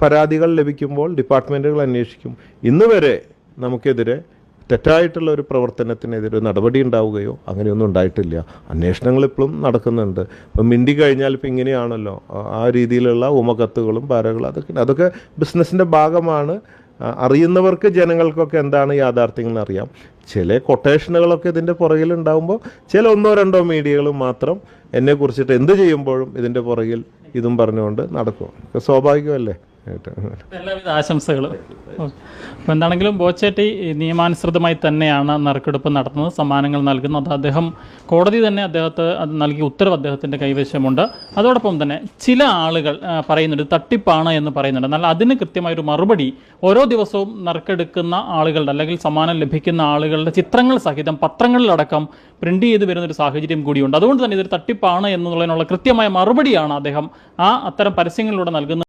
പരാതികൾ ലഭിക്കുമ്പോൾ ഡിപ്പാർട്ട്മെന്റുകൾ അന്വേഷിക്കും. ഇന്ന് വരെ നമുക്കെതിരെ തെറ്റായിട്ടുള്ള ഒരു പ്രവർത്തനത്തിനെതിരെ നടപടി ഉണ്ടാവുകയോ അങ്ങനെയൊന്നും ഉണ്ടായിട്ടില്ല. അന്വേഷണങ്ങൾ ഇപ്പോഴും നടക്കുന്നുണ്ട്. ഇപ്പം മിണ്ടി കഴിഞ്ഞാൽ ഇപ്പം ഇങ്ങനെയാണല്ലോ. ആ- രീതിയിലുള്ള ഉമകത്തുകളും പാരകളും അതൊക്കെ അതൊക്കെ ബിസിനസ്സിന്റെ ഭാഗമാണ്. അറിയുന്നവർക്ക് ജനങ്ങൾക്കൊക്കെ എന്താണ് യാഥാർത്ഥ്യങ്ങൾ എന്ന് അറിയാം. ചില കൊട്ടേഷനുകളൊക്കെ ഇതിന്റെ പുറകിലുണ്ടാകുമ്പോൾ ചില ഒന്നോ രണ്ടോ മീഡിയകൾ മാത്രം എന്നെ കുറിച്ചിട്ട് എന്ത് ചെയ്യുമ്പോഴും ഇതിന്റെ പുറകിൽ ഇതും പറഞ്ഞുകൊണ്ട് നടക്കും സ്വാഭാവികമല്ലേ. എല്ലാവിധ ആശംസകളും. അപ്പം എന്താണെങ്കിലും ബോച്ചേട്ടി നിയമാനുസൃതമായി തന്നെയാണ് നറുക്കെടുപ്പ് നടത്തുന്നത് സമ്മാനങ്ങൾ നൽകുന്നത്. അദ്ദേഹം കോടതി തന്നെ അദ്ദേഹത്തെ അത് നൽകിയ ഉത്തരവ് അദ്ദേഹത്തിന്റെ കൈവശമുണ്ട്. അതോടൊപ്പം തന്നെ ചില ആളുകൾ പറയുന്നുണ്ട് തട്ടിപ്പാണ് എന്ന് പറയുന്നുണ്ട്. എന്നാൽ അതിന് കൃത്യമായൊരു മറുപടി ഓരോ ദിവസവും നറുക്കെടുക്കുന്ന ആളുകളുടെ അല്ലെങ്കിൽ സമ്മാനം ലഭിക്കുന്ന ആളുകളുടെ ചിത്രങ്ങൾ സഹിതം പത്രങ്ങളിലടക്കം പ്രിന്റ് ചെയ്ത് വരുന്ന ഒരു സാഹചര്യം കൂടിയുണ്ട്. അതുകൊണ്ട് തന്നെ ഇതൊരു തട്ടിപ്പാണ് എന്നുള്ളതിനുള്ള കൃത്യമായ മറുപടിയാണ് അദ്ദേഹം ആ അത്തരം പരസ്യങ്ങളിലൂടെ നൽകുന്നത്.